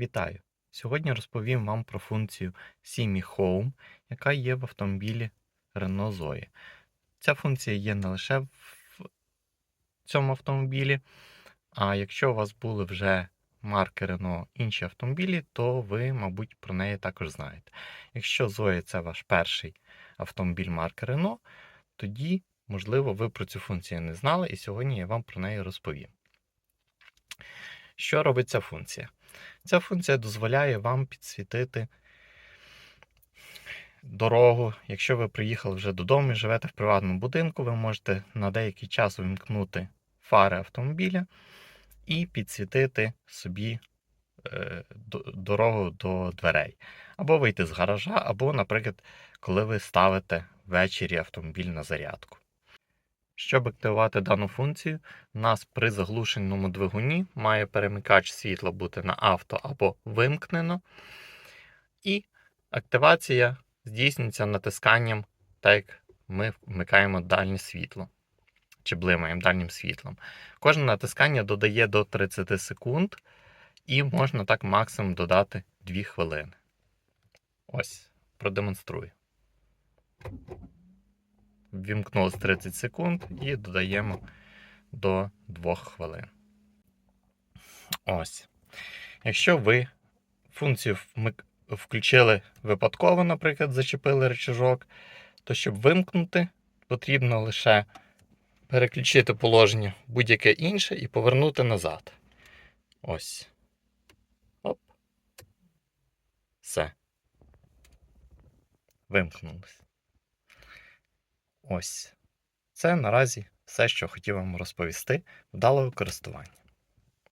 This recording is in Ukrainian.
Вітаю! Сьогодні розповім вам про функцію Simi Home, яка є в автомобілі Renault Zoe. Ця функція є не лише в цьому автомобілі, а якщо у вас були вже марки Renault інші автомобілі, то ви, мабуть, про неї також знаєте. Якщо Zoe це ваш перший автомобіль марки Renault, тоді, можливо, ви про цю функцію не знали, і сьогодні я вам про неї розповім. Що робить ця функція? Ця функція дозволяє вам підсвітити дорогу. Якщо ви приїхали вже додому і живете в приватному будинку, ви можете на деякий час увімкнути фари автомобіля і підсвітити собі е, дорогу до дверей. Або вийти з гаража, або, наприклад, коли ви ставите ввечері автомобіль на зарядку. Щоб активувати дану функцію, у нас при заглушеному двигуні має перемикач світла бути на авто або вимкнено. І активація здійснюється натисканням, так як ми вмикаємо дальнє світло чи блимаємо дальнім світлом. Кожне натискання додає до 30 секунд, і можна так максимум додати 2 хвилини. Ось, продемонструю. Ввімкнулось 30 секунд і додаємо до 2 хвилин. Ось. Якщо ви функцію включили випадково, наприклад, зачепили рычажок, то щоб вимкнути, потрібно лише переключити положення будь-яке інше і повернути назад. Ось. Оп. Все. Вимкнулось. Ось. Це наразі все, що хотів вам розповісти. Вдалого користування.